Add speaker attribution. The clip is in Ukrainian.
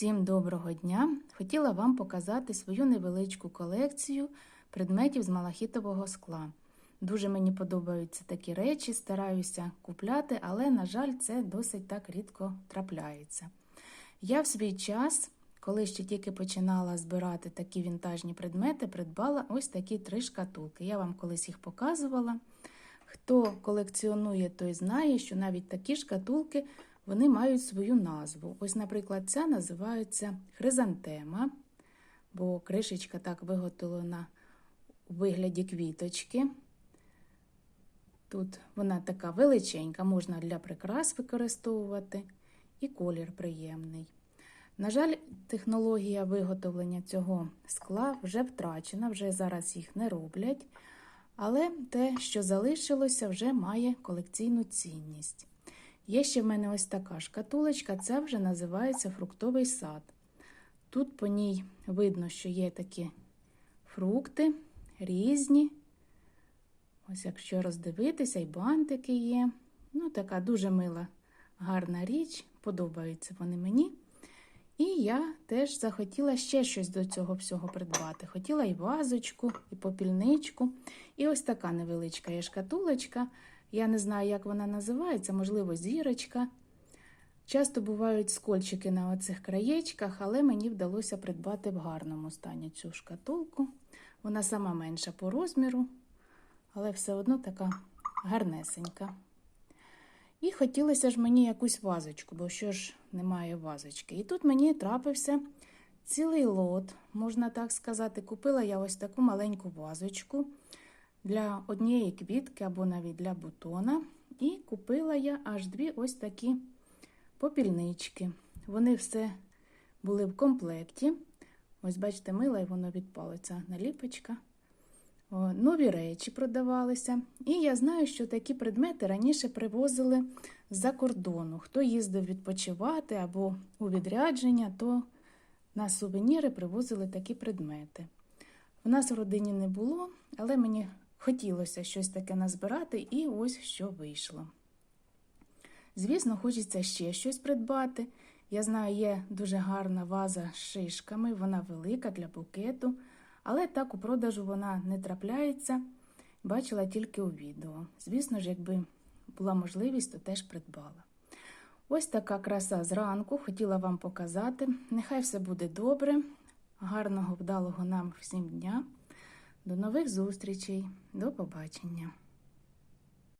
Speaker 1: Всім доброго дня! Хотіла вам показати свою невеличку колекцію предметів з малахітового скла. Дуже мені подобаються такі речі, стараюся купляти, але, на жаль, це досить так рідко трапляється. Я в свій час, коли ще тільки починала збирати такі вінтажні предмети, придбала ось такі три шкатулки. Я вам колись їх показувала. Хто колекціонує, той знає, що навіть такі шкатулки вони мають свою назву. Ось, наприклад, ця називається хризантема, бо кришечка так виготовлена у вигляді квіточки. Тут вона така величенька, можна для прикрас використовувати, і колір приємний. На жаль, технологія виготовлення цього скла вже втрачена, вже зараз їх не роблять. Але те, що залишилося, вже має колекційну цінність. Є ще в мене ось така шкатулочка, це вже називається фруктовий сад. Тут по ній видно, що є такі фрукти різні. Ось, якщо роздивитися, і бантики є. Ну, така дуже мила, гарна річ, подобаються вони мені. І я теж захотіла ще щось до цього всього придбати. Хотіла і вазочку, і попільничку. І ось така невеличка є шкатулочка. Я не знаю, як вона називається, можливо, зірочка. Часто бувають скольчики на оцих краєчках, але мені вдалося придбати в гарному стані цю шкатулку. Вона сама менша по розміру, але все одно така гарнесенька. І хотілося ж мені якусь вазочку, бо що ж немає вазочки. І тут мені трапився цілий лот, можна так сказати. Купила я ось таку маленьку вазочку для однієї квітки або навіть для бутона. І купила я аж дві ось такі попільнички. Вони все були в комплекті. Ось, бачите, мила і воно відпалиться наліпочка. Нові речі продавалися. І я знаю, що такі предмети раніше привозили з-за кордону. Хто їздив відпочивати або у відрядження, то на сувеніри привозили такі предмети. У нас в родині не було, але мені хотілося щось таке назбирати, і ось що вийшло. Звісно, хочеться ще щось придбати. Я знаю, є дуже гарна ваза з шишками, вона велика для букету, але так у продажу вона не трапляється. Бачила тільки у відео. Звісно ж, якби була можливість, то теж придбала. Ось така краса зранку хотіла вам показати. Нехай все буде добре, гарного, вдалого нам всім дня. До нових зустрічей, до побачення!